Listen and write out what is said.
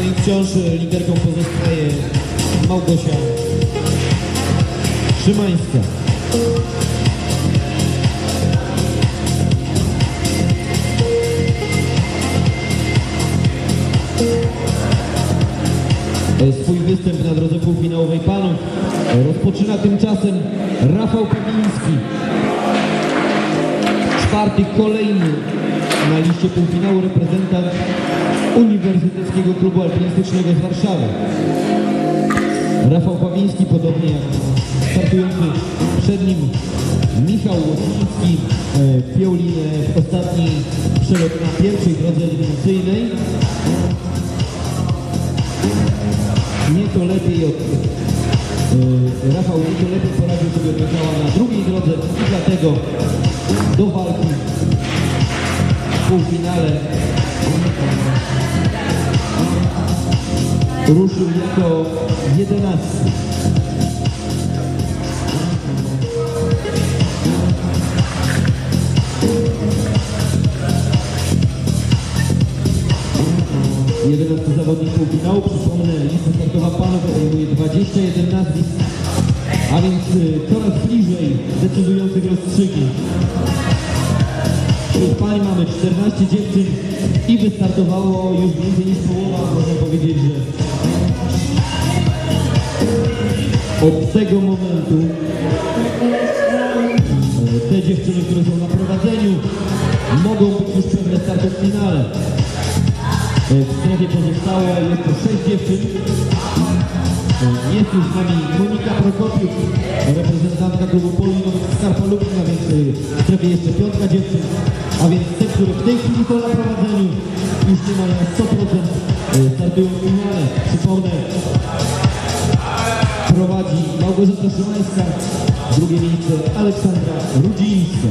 I wciąż liderką pozostaje Małgosia Szymańska. Swój występ na drodze półfinałowej panów rozpoczyna tymczasem Rafał Pawiński. Czwarty, kolejny na liście półfinału reprezentant Uniwersyteckiego Klubu Alpinistycznego z Warszawy. Rafał Pawiński, podobnie jak startujący przed nim Michał Łociński, e, Piolin e, w ostatni przelot na pierwszej drodze eliminacyjnej. Nieco lepiej od e, Rafał nieco lepiej poradził sobie na drugiej drodze i dlatego do walki półfinale ruszył jako jedenasty. Jedenasty zawodnik półfinału, przypomnę, lista startowa panów obejmuje 21 nazwisk, a więc y, coraz bliżej decydujących rozstrzygi. Wśród pań mamy 14 dziewczyn i wystartowało już więcej niż połowa, można powiedzieć, że od tego momentu te dziewczyny, które są na prowadzeniu mogą być już pewne startu w finale. W strefie pozostało jeszcze 6 dziewczyn. Jest już z nami Monika Prokopiuk, reprezentantka klubu Polinowych Skarpa więc w strefie jeszcze piątka dziewczyn, na prowadzeniu już niemal na 100% e, startują w finale. Przypomnę, prowadzi Małgorzata Szymańska, drugie miejsce Aleksandra Rudzińska.